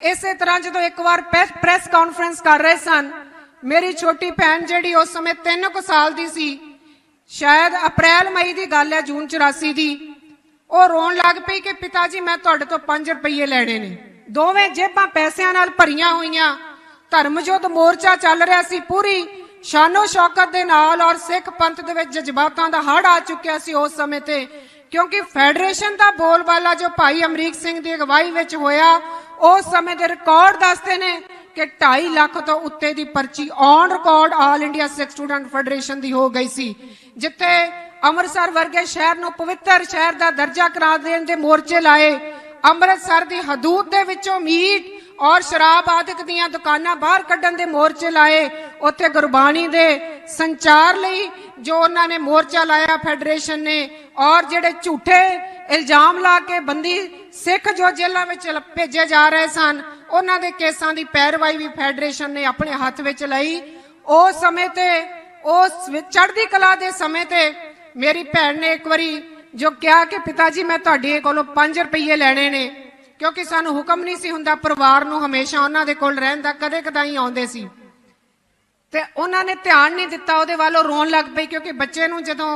ਇਸੇ ਤਰ੍ਹਾਂ ਜਦੋਂ ਇੱਕ ਵਾਰ ਪ੍ਰੈਸ ਕਾਨਫਰੰਸ ਕਰ ਰਹੇ ਸਨ, ਮੇਰੀ ਛੋਟੀ ਭੈਣ ਜਿਹੜੀ ਉਸ ਸਮੇਂ 3 ਕੁ ਸਾਲ ਦੀ ਸੀ, ਸ਼ਾਇਦ ਅਪ੍ਰੈਲ ਮਈ ਦੀ ਗੱਲ ਹੈ, ਜੂਨ 84 ਦੀ, ਉਹ ਰੋਣ ਲੱਗ ਪਈ ਕਿ ਪਿਤਾ ਜੀ ਮੈਂ ਤੁਹਾਡੇ ਤੋਂ 5 ਰੁਪਏ ਲੈਣੇ ਨੇ। ਦੋਵੇਂ ਜੇਬਾਂ ਪੈਸਿਆਂ ਨਾਲ ਭਰੀਆਂ ਹੋਈਆਂ ਧਰਮਯੁੱਧ ਮੋਰਚਾ ਚੱਲ ਰਿਹਾ ਸੀ ਪੂਰੀ, ਸ਼ਾਨੋ ਸ਼ੌਕਤ ਦੇ ਨਾਲ ਔਰ ਸਿੱਖ ਪੰਥ ਦੇ ਵਿੱਚ ਜਜ਼ਬਾਤਾਂ ਦਾ ਹੜ ਆ ਚੁੱਕਿਆ ਸੀ ਉਸ ਸਮੇਂ ਤੇ, ਕਿਉਂਕਿ ਫੈਡਰੇਸ਼ਨ ਦਾ ਬੋਲਬਾਲਾ ਜੋ ਭਾਈ ਅਮਰੀਕ ਸਿੰਘ ਦੀ ਅਗਵਾਈ ਵਿੱਚ ਹੋਇਆ ਉਸ ਸਮੇਂ ਦੇ ਰਿਕਾਰਡ ਦੱਸਦੇ ਨੇ ਕਿ 2.5 ਲੱਖ ਤੋਂ ਉੱਤੇ ਦੀ ਪਰਚੀ on record all India Sikh student federation ਦੀ ਹੋ ਗਈ ਸੀ, ਜਿੱਥੇ ਅੰਮ੍ਰਿਤਸਰ ਵਰਗੇ ਸ਼ਹਿਰ ਨੂੰ ਪਵਿੱਤਰ ਸ਼ਹਿਰ ਦਾ ਦਰਜਾ ਕਰਾ ਦੇਣ ਦੇ ਮੋਰਚੇ ਲਾਏ। ਅੰਮ੍ਰਿਤਸਰ ਦੀ ਹਦੂਦ ਦੇ ਵਿੱਚੋਂ ਮੀਟ ਔਰ ਸ਼ਰਾਬ ਆਦਿਕ ਦੀਆਂ ਦੁਕਾਨਾਂ ਬਾਹਰ ਕੱਢਣ ਦੇ ਮੋਰਚੇ ਲਾਏ। ਉੱਥੇ ਗੁਰਬਾਣੀ ਦੇ ਸੰਚਾਰ ਲਈ ਜੋ ਉਹਨਾਂ ਨੇ ਮੋਰਚਾ ਲਾਇਆ, ਫੈਡਰੇਸ਼ਨ ਨੇ, ਔਰ ਜਿਹੜੇ ਝੂਠੇ ਇਲਜ਼ਾਮ ਲਾ ਕੇ ਬੰਦੀ ਸਿੱਖ ਜੋ ਜੇਲ੍ਹਾਂ ਵਿੱਚ ਭੇਜੇ ਜਾ ਰਹੇ ਸਨ, ਉਹਨਾਂ ਦੇ ਕੇਸਾਂ ਦੀ ਪੈਰਵਾਈ ਵੀ ਫੈਡਰੇਸ਼ਨ ਨੇ ਆਪਣੇ ਹੱਥ ਵਿੱਚ ਲਈ। ਉਸ ਸਮੇਂ ਤੇ, ਉਸ ਚੜ੍ਹਦੀ ਕਲਾ ਦੇ ਸਮੇਂ ਤੇ ਮੇਰੀ ਭੈਣ ਨੇ ਇੱਕ ਵਾਰੀ ਜੋ ਕਿਹਾ ਕਿ ਪਿਤਾ ਜੀ ਮੈਂ ਤੁਹਾਡੇ ਕੋਲੋਂ 5 ਰੁਪਏ ਲੈਣੇ ਨੇ, ਕਿਉਂਕਿ ਸਾਨੂੰ ਹੁਕਮ ਨਹੀਂ ਸੀ ਹੁੰਦਾ ਪਰਿਵਾਰ ਨੂੰ ਹਮੇਸ਼ਾ ਉਹਨਾਂ ਦੇ ਕੋਲ ਰਹਿਣ ਦਾ, ਕਦੇ ਕਦਾਈ ਆਉਂਦੇ ਸੀ। ਤੇ ਉਹਨਾਂ ਨੇ ਧਿਆਨ ਨਹੀਂ ਦਿੱਤਾ, ਉਹਦੇ ਵੱਲ ਉਹ ਰੋਣ ਲੱਗ ਪਈ ਕਿਉਂਕਿ ਬੱਚੇ ਨੂੰ ਜਦੋਂ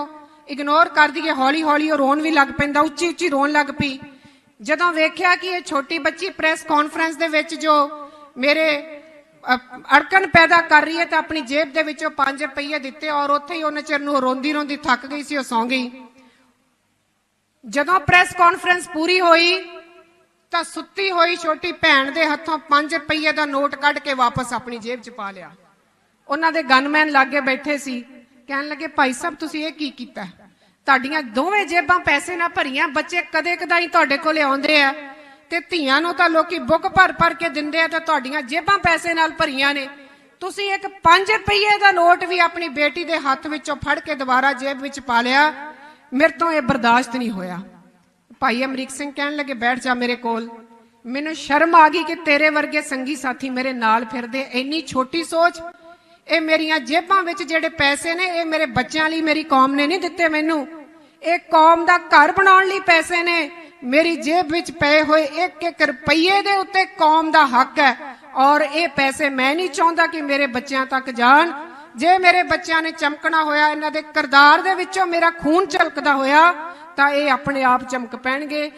ਇਗਨੋਰ ਕਰਦੀ ਹੈ ਹੌਲੀ ਹੌਲੀ ਉਹ ਰੋਣ ਵੀ ਲੱਗ ਪੈਂਦਾ, ਉੱਚੀ ਉੱਚੀ ਰੋਣ ਲੱਗ ਪਈ। ਜਦੋਂ ਵੇਖਿਆ ਕਿ ਇਹ ਛੋਟੀ ਬੱਚੀ ਪ੍ਰੈਸ ਕਾਨਫਰੰਸ ਦੇ ਵਿੱਚ ਜੋ ਮੇਰੇ ਅੜਕਣ ਪੈਦਾ ਕਰ ਰਹੀ ਹੈ ਤਾਂ ਆਪਣੀ ਜੇਬ ਦੇ ਵਿੱਚੋਂ 5 ਰੁਪਏ ਦਿੱਤੇ ਔਰ ਉੱਥੇ ਹੀ ਉਹਨਾਂ ਚਿਰ ਨੂੰ ਰੋਂਦੀ ਰੋਂਦੀ ਥੱਕ ਗਈ ਸੀ, ਉਹ ਸੌਂ ਗਈ। ਜਦੋਂ ਪ੍ਰੈਸ ਕਾਨਫਰੰਸ ਪੂਰੀ ਹੋਈ ਤਾਂ ਸੁੱਤੀ ਹੋਈ ਛੋਟੀ ਭੈਣ ਦੇ ਹੱਥੋਂ 5 ਰੁਪਏ ਦਾ ਨੋਟ ਕੱਢ ਕੇ ਵਾਪਸ ਆਪਣੀ ਜੇਬ 'ਚ ਪਾ ਲਿਆ। ਉਹਨਾਂ ਦੇ ਗਨਮੈਨ ਲਾਗੇ ਬੈਠੇ ਸੀ। ਕਹਿਣ ਲੱਗੇ, ਭਾਈ ਸਾਹਿਬ, ਤੁਸੀਂ ਇਹ ਕੀ ਕੀਤਾ? ਤੁਹਾਡੀਆਂ ਦੋਵੇਂ ਜੇਬਾਂ ਪੈਸੇ ਨਾਲ ਭਰੀਆਂ, ਬੱਚੇ ਕਦੇ ਕਦਾਈ ਤੁਹਾਡੇ ਕੋਲੇ ਆਉਂਦੇ ਆ ਤੇ ਧੀਆਂ ਨੂੰ ਤਾਂ ਲੋਕੀ ਬੁੱਕ ਭਰ ਭਰ ਕੇ ਦਿੰਦੇ ਆ ਤੇ ਤੁਹਾਡੀਆਂ ਜੇਬਾਂ ਪੈਸੇ ਨਾਲ ਭਰੀਆਂ ਨੇ। ਤੁਸੀਂ ਇੱਕ 5 ਰੁਪਏ ਦਾ ਨੋਟ ਵੀ ਆਪਣੀ ਬੇਟੀ ਦੇ ਹੱਥ ਵਿੱਚੋਂ ਫੜ ਕੇ ਦੁਬਾਰਾ ਜੇਬ ਵਿੱਚ ਪਾ ਲਿਆ। ਮੇਰੇ ਤੋਂ ਇਹ ਬਰਦਾਸ਼ਤ ਨਹੀਂ ਹੋਇਆ। ਭਾਈ ਅਮਰੀਕ ਸਿੰਘ ਕਹਿਣ ਲੱਗੇ, ਬੈਠ ਜਾ ਮੇਰੇ ਕੋਲ। ਮੈਨੂੰ ਸ਼ਰਮ ਆ ਗਈ ਕਿ ਤੇਰੇ ਵਰਗੇ ਸੰਗੀ ਸਾਥੀ ਮੇਰੇ ਨਾਲ ਫਿਰਦੇ। ਇੰਨੀ ਛੋਟੀ ਸੋਚ ਇਹ ਮੇਰੀਆਂ ਜੇਬਾਂ ਵਿੱਚ ਜਿਹੜੇ ਪੈਸੇ ਨੇ, ਇਹ ਮੇਰੇ ਬੱਚਿਆਂ ਲਈ ਮੇਰੀ ਕੌਮ ਨੇ ਨਹੀਂ ਦਿੱਤੇ ਮੈਨੂੰ। ਇਹ ਕੌਮ ਦਾ ਘਰ ਬਣਾਉਣ ਲਈ ਪੈਸੇ ਨੇ। ਮੇਰੀ ਜੇਬ ਵਿੱਚ ਪਏ ਹੋਏ ਇੱਕ ਇੱਕ ਰੁਪਈਏ ਦੇ ਉੱਤੇ ਕੌਮ ਦਾ ਹੱਕ ਹੈ। ਔਰ ਇਹ ਪੈਸੇ ਮੈਂ ਨਹੀਂ ਚਾਹੁੰਦਾ ਕਿ ਮੇਰੇ ਬੱਚਿਆਂ ਤੱਕ ਜਾਣ। ਜੇ ਮੇਰੇ ਬੱਚਿਆਂ ਨੇ ਚਮਕਣਾ ਹੋਇਆ, ਇਹਨਾਂ ਦੇ ਕਿਰਦਾਰ ਦੇ ਵਿੱਚੋਂ ਮੇਰਾ ਖੂਨ ਝਲਕਦਾ ਹੋਇਆ, ਤਾਂ ਇਹ ਆਪਣੇ ਆਪ ਚਮਕ ਪੈਣਗੇ।